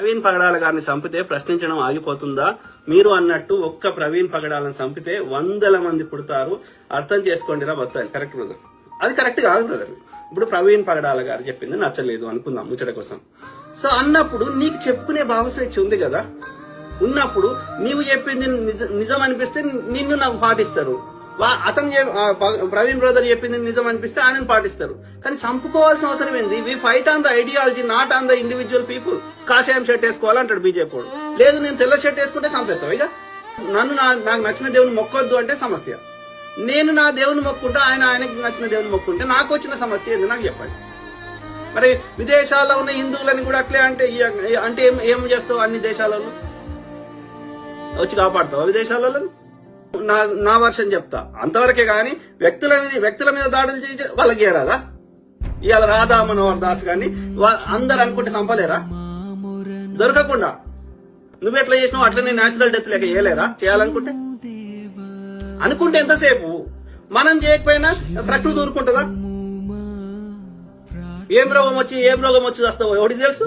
ప్రవీణ్ పగడాల గారిని చంపితే ప్రశ్నించడం ఆగిపోతుందా? మీరు అన్నట్టు ఒక్క ప్రవీణ్ పగడాలను చంపితే వందల మంది పుడతారు. అర్థం చేసుకోండి రా కరెక్ట్ బ్రదర్ అది కరెక్ట్ కాదు బ్రదర్ ఇప్పుడు ప్రవీణ్ పగడాల గారు చెప్పింది నచ్చలేదు అనుకుందాం ముచ్చట కోసం. సో అన్నప్పుడు నీకు చెప్పుకునే భావస్వేచ్ఛ ఉంది కదా? ఉన్నప్పుడు నీవు చెప్పింది నిజం అనిపిస్తే నిన్ను నాకు పాటిస్తారు. అతను ప్రవీణ్ బ్రదర్ చెప్పింది నిజం అనిపిస్తే ఆయనను పాటిస్తారు. కానీ చంపుకోవాల్సిన అవసరం ఏంది? We fight on the ideology not on the individual people కాషాయం షర్ట్ వేసుకోవాలంటాడు బీజేపీ లేదు నేను తెల్ల షర్ట్ వేసుకుంటే చంపేస్తావు ఇక? నన్ను నాకు నచ్చిన దేవుని మొక్కొద్దు అంటే సమస్య. నేను నా దేవుని మొక్కుంటే ఆయన ఆయనకి నచ్చిన దేవుని మొక్కుంటే నాకు వచ్చిన సమస్య ఏంది? నాకు చెప్పండి. మరి విదేశాల్లో ఉన్న హిందువులని కూడా అట్లే అంటే అంటే ఏం ఏం చేస్తావు అన్ని దేశాలలో? వచ్చి కాపాడుతావు విదేశాలలో? నా నా వర్షన్ చెప్తా. అంతవరకే కానీ వ్యక్తుల మీద వ్యక్తుల మీద దాడులు చేసి వాళ్ళకి ఏరాదా? ఇవాళ రాధా మనోహర్ దాస్ గాని అందరు అనుకుంటే చంపలేరా? దొరకకుండా. నువ్వు ఎట్లా చేసినావు అట్లనే న్యాచురల్ డెత్ లేక చేయలేరా? చేయాలనుకుంటే? అనుకుంటే ఎంతసేపు? మనం చేయకపోయినా ప్రకృతి ఊరుకుంటుందా? ఏం రోగం వచ్చి ఏం రోగం వచ్చి వస్తావో ఎవరికి తెలుసు?